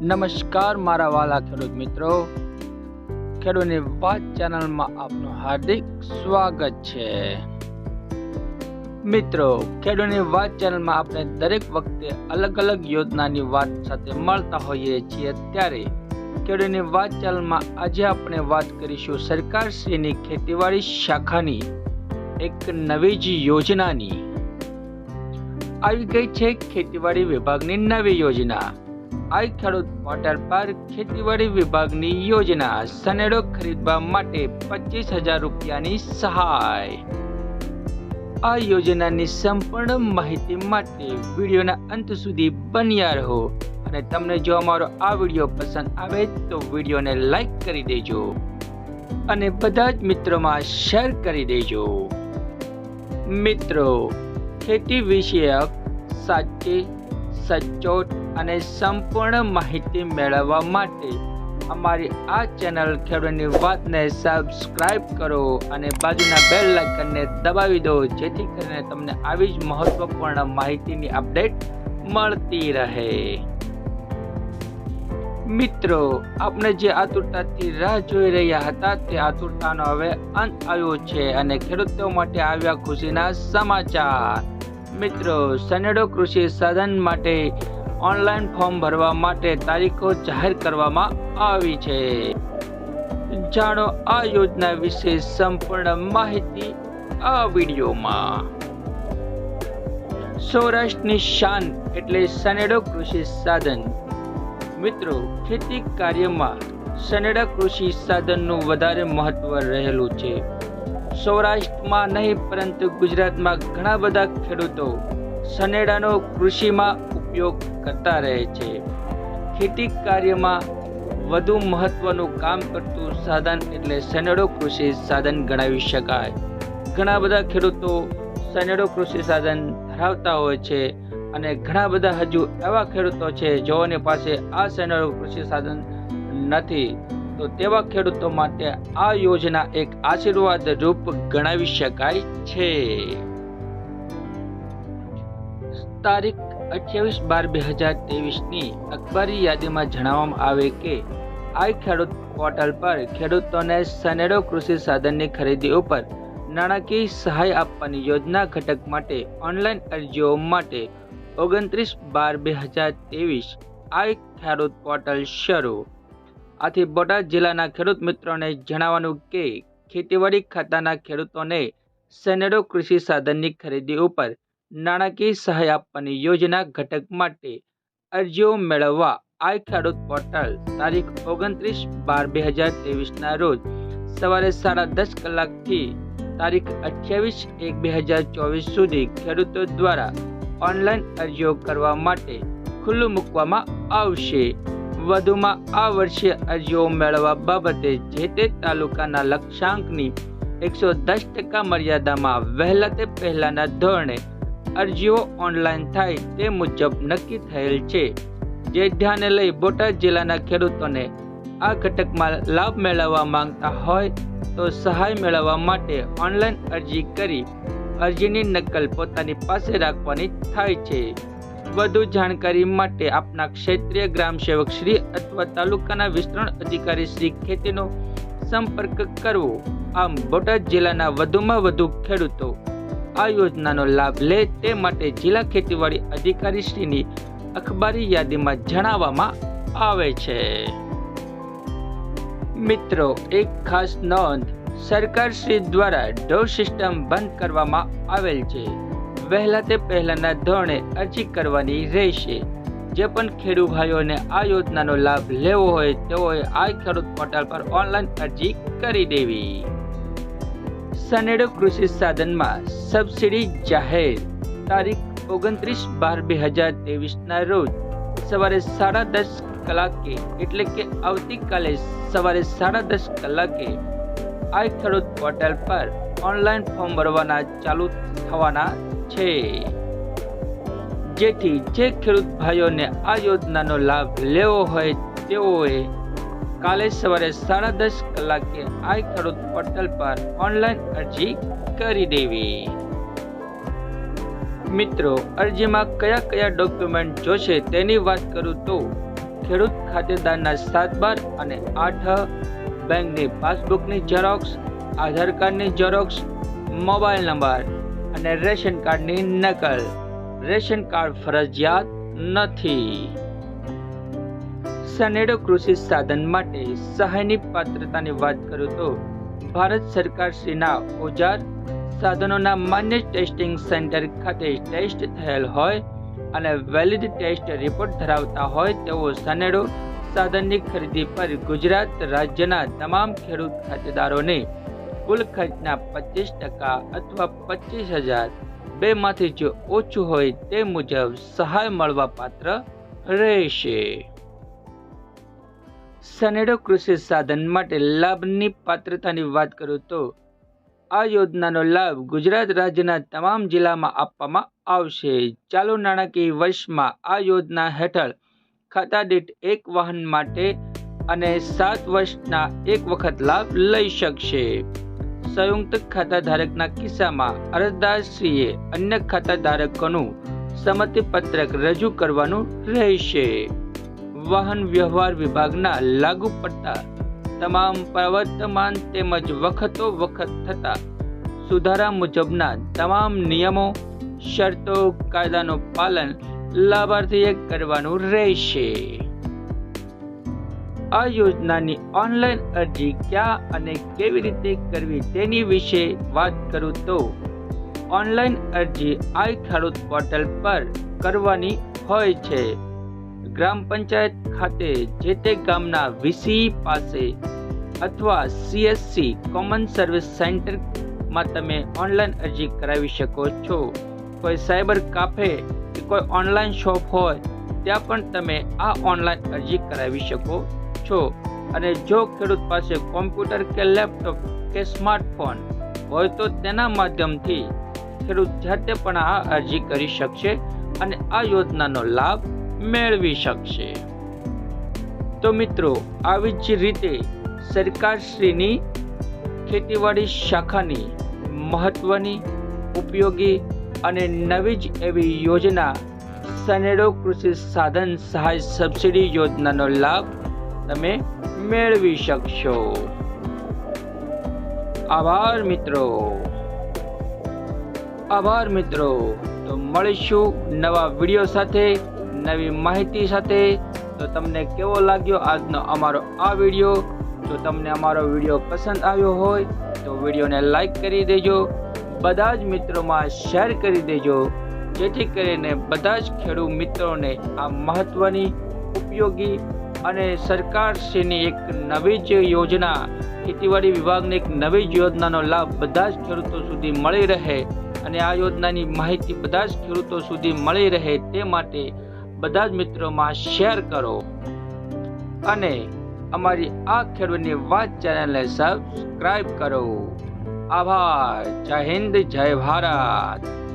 નમસ્કાર મારા વાલા ખેડૂત મિત્રો. ખેડૂતની વાત ચેનલમાં આપનું હાર્દિક સ્વાગત છે. મિત્રો, ખેડૂતની વાત ચેનલમાં આપણે દરેક વખતે અલગ અલગ યોજનાની વાત સાથે મળતા હોઈએ છીએ. ત્યારે ખેડૂતની વાત ચેનલમાં આજે આપણે વાત કરીશું સરકારશ્રીની ખેતીવાડી શાખાની એક નવી જ યોજનાની. આવી ગઈ છે ખેતીવાડી વિભાગની નવી યોજના. આ ખેડૂત પોર્ટલ પર ખેતીવાડી વિભાગની યોજના સનેડો ખરીદવા માટે પચીસ હજાર રૂપિયાની સહાય. આ યોજનાની સંપૂર્ણ માહિતી માટે વિડીયોના અંત સુધી બન્યા રહો અને તમને જો અમારો આ વીડિયો પસંદ આવે તો વિડીયોને લાઈક કરી દેજો અને બધા જ મિત્રોમાં શેર કરી દેજો. મિત્રો, ખેતી વિષયક સાચી, સચોટ અને સંપૂર્ણ માહિતી મેળવવા માટે અમારી આ ચેનલ ખેડૂતની વાતને સબસ્ક્રાઇબ કરો અને બાજુના બેલ લાઇકનને દબાવી દો, જેથી કરીને તમને આવી જ મહત્વપૂર્ણ માહિતીની અપડેટ મળતી રહે. મિત્રો, આપણે જે આતુરતાથી રાહ જોઈ રહ્યા હતા તે આતુરતાનો હવે અંત આવ્યો છે અને ખેડૂતો માટે આવ્યા ખુશીના સમાચાર. મિત્રો સનેડો કૃષિ સાધન માટે ઓનલાઈન ફોર્મ ભરવા માટે તારીખો જાહેર કરવામાં આવી છે. જાણો આ યોજના વિશે સંપૂર્ણ માહિતી આ વિડીયોમાં. સૌરાષ્ટ્રની શાન એટલે સનેડો કૃષિ સાધન. મિત્રો, ખેતી કાર્યમાં સનેડા કૃષિ સાધનનું વધારે મહત્વ રહેલું છે. સૌરાષ્ટ્રમાં નહીં, પરંતુ ગુજરાતમાં ઘણા બધા ખેડૂતો સનેડાનો કૃષિમાં ઉપયોગ કરતા રહે છે. ખેતી કાર્યમાં વધુ મહત્વનું કામ કરતું સાધન એટલે સનેડો કૃષિ સાધન ગણાવી શકાય. ઘણા બધા ખેડૂતો સનેડો કૃષિ સાધન ધરાવતા હોય છે અને ઘણા બધા હજુ એવા ખેડૂતો છે જેઓની પાસે આ સનેડો કૃષિ સાધન નથી. તો તેવા ખેડૂતો માટે આ યોજના એક આશીર્વાદ રૂપ ગણાવી શકાય છે. તારીખ અઠ્યાવીસ બાર બે હજાર ત્રેવીસની અખબારી યાદીમાં જણાવવામાં આવે કે આ ખેડૂત પોર્ટલ પર ખેડૂતોને સનેડો કૃષિ સાધનની ખરીદી ઉપર નાણાકીય સહાય આપવાની યોજના ઘટક માટે ઓનલાઈન અરજીઓ માટે ઓગણત્રીસ બાર બે હજાર ત્રેવીસ આ ખેડૂત પોર્ટલ શરૂ. આથી બોટાદ જિલ્લાના ખેડૂત મિત્રોને જણાવવાનું કે ખેતીવાડી ખાતાના ખેડૂતોને સેનેડો કૃષિ સાધનની ખરીદી ઉપર નાણાકીય સહાય આપવાની યોજના ઘટક માટે અરજીઓ મેળવવા આઈ ખેડૂત પોર્ટલ, તારીખ ઓગણત્રીસ બાર બે હજાર ત્રેવીસના રોજ સવારે સાડા દસ કલાકથી તારીખ અઠ્યાવીસ એક બે હજાર ચોવીસ સુધી ખેડૂતો દ્વારા ઓનલાઈન અરજીઓ કરવા માટે ખુલ્લું મૂકવામાં આવશે. વધુમાં આ વર્ષે અરજીઓ મેળવવા બાબતે જે તે તાલુકાના લક્ષ્યાંકની એકસો દસ ટકા મર્યાદામાં વહેલા તે પહેલાના ધોરણે અરજીઓ ઓનલાઈન થાય તે મુજબ નક્કી થયેલ છે. જે ધ્યાને લઈ બોટાદ જિલ્લાના ખેડૂતોને આ ઘટકમાં લાભ મેળવવા માંગતા હોય તો સહાય મેળવવા માટે ઓનલાઈન અરજી કરી અરજીની નકલ પોતાની પાસે રાખવાની થાય છે. વધુ જાણકારી માટે આપના ક્ષેત્રીય ગ્રામ સેવક શ્રી અથવા તાલુકાના વિસ્તરણ અધિકારી શ્રી ખેતીનો સંપર્ક કરવો. આમ બોટાદ જિલ્લાના વધુમાં વધુ ખેડૂતો આ યોજનાનો લાભ લે તે માટે જિલ્લા ખેતીવાડી અધિકારીશ્રીની અખબારી યાદીમાં જણાવવામાં આવે છે. મિત્રો, એક ખાસ નોંધ. સરકાર શ્રી દ્વારા ડોર સિસ્ટમ બંધ કરવામાં આવેલ છે. વહેલા તે પહેલાના ધોરણે અરજી કરવાની રહેશે. જે પણ ખેડૂત ભાઈઓને આ યોજનાનો લાભ લેવો હોય તેઓએ આ ખેડૂત પોર્ટલ પર ઓનલાઈન અરજી કરી દેવી. સનેડો કૃષિ સાધનમાં સબસિડી જાહેર. તારીખ ઓગણત્રીસ બાર બે હજાર ત્રેવીસના રોજ સવારે સાડા દસ કલાકે, એટલે કે આવતીકાલે સવારે સાડા દસ કલાકે આ ખેડૂત પોર્ટલ પર ઓનલાઈન ફોર્મ ભરવાના ચાલુ થવાના છે. જેથી જે ખેડૂત ભાઈઓને આ યોજનાનો લાભ લેવો હોય તેઓએ કાલે સવારે સાડા દસ કલાકે આ ખેડૂત પોર્ટલ પર ઓનલાઈન અરજી કરી દેવી. મિત્રો, અરજીમાં કયા કયા ડોક્યુમેન્ટ જોશે તેની વાત કરું તો ખેડૂત ખાતેદારના સાત બાર અને આઠ, બેંકની પાસબુકની ઝેરોક્સ આધાર કાર્ડની ઝેરોક્સ મોબાઈલ નંબર અને રેશન કાર્ડની નકલ. રેશન કાર્ડ ફરજિયાત નથી. સનેડો કૃષિ સાધન માટે સહાયની પાત્રતાની વાત કરું તો, ભારત સરકાર શ્રીના ઓજાર સાધનોના માન્ય ટેસ્ટિંગ સેન્ટર ખાતે ટેસ્ટ થયેલ હોય અને વેલિડ ટેસ્ટ રિપોર્ટ ધરાવતા હોય તેવો સનેડો સાધનની ખરીદી પર ગુજરાત રાજ્યના તમામ ખેડૂત ખાતેદારોને કુલ ખર્ચના પચીસ ટકા અથવા પચીસ હજાર બેમાંથી જો ઓછું હોય તે મુજબ સહાય મળવા પાત્ર રહેશે. સનેડો કૃષિ સાધન માટે લાભની પાત્રતાની વાત કરું તો આ યોજનાનો લાભ ગુજરાત રાજ્યના તમામ જિલ્લામાં આપવામાં આવશે. ચાલુ નાણાકીય વર્ષમાં આ યોજના હેઠળ ખાતા દીઠ એક વાહન માટે અને સાત વર્ષના એક વખત લાભ લઈ શકશે. સંયુક્ત ખાતા ધારકના કિસ્સામાં અરજદારશ્રીએ અન્ય ખાતા ધારકોનું સંમતિપત્રક રજૂ કરવાનું રહેશે. વાહન વ્યવહાર વિભાગના લાગુ પડતા તમામ પ્રવર્તમાન તેમજ વખતો વખત થતા સુધારા મુજબના તમામ નિયમો, શરતો, કાયદાનું પાલન લાભાર્થીએ કરવાનું રહેશે. આ યોજનાની ઓનલાઈન અરજી ક્યાં અને કેવી રીતે કરવી તેની વિશે વાત કરું તો, ઓનલાઈન અરજી આઈ ખેડૂત પોર્ટલ પર કરવાની હોય છે. ગ્રામ પંચાયત ખાતે જે તે ગામના વીસી પાસે અથવા સીએસસી કોમન સર્વિસ સેન્ટરમાં તમે ઓનલાઈન અરજી કરાવી શકો છો. કોઈ સાયબર કાફે કે કોઈ ઓનલાઈન શોપ હોય, ત્યાં પણ તમે આ ઓનલાઈન અરજી કરાવી શકો છો. અને જો ખેડૂત પાસે કોમ્પ્યુટર કે લેપટોપ કે સ્માર્ટફોન હોય તો તેના માધ્યમથી ખેડૂત જાતે પણ આ અરજી કરી શકશે અને આ યોજનાનો લાભ મેળવી શકશે. તો મિત્રો, આવી જ રીતે સરકારશ્રીની ખેતીવાડી શાખાની મહત્વની, ઉપયોગી અને નવી જ એવી યોજના સનેડો કૃષિ સાધન સહાય સબસિડી યોજનાનો લાભ તમે મેળવી શકશો. આભાર મિત્રો. આભાર મિત્રો. તો મળીશું નવા વીડિયો સાથે. નવી માહિતી સાથે તો તમને કેવો લાગ્યો આજનો અમારો આ વીડિયો? જો તમને અમારો વીડિયો પસંદ આવ્યો હોય, તો વિડીયોને લાઈક કરી દેજો. બધા જ મિત્રોમાં શેર કરી દેજો. જેથી કરીને બધા જ ખેડૂત મિત્રોને આ મહત્વની, ઉપયોગી અને સરકારશ્રીની એક નવી જ યોજના, ખેતીવાડી વિભાગની એક નવી જ યોજનાનો લાભ બધા જ ખેડૂતો સુધી મળી રહે. અને આ યોજનાની માહિતી બધા જ ખેડૂતો સુધી મળી રહે તે માટે બધા જ મિત્રોમાં શેર કરો. અને અમારી આ ખેડૂતની વાત ચેનલને સબસ્ક્રાઈબ કરો. આભાર. જય હિન્દ, જય ભારત.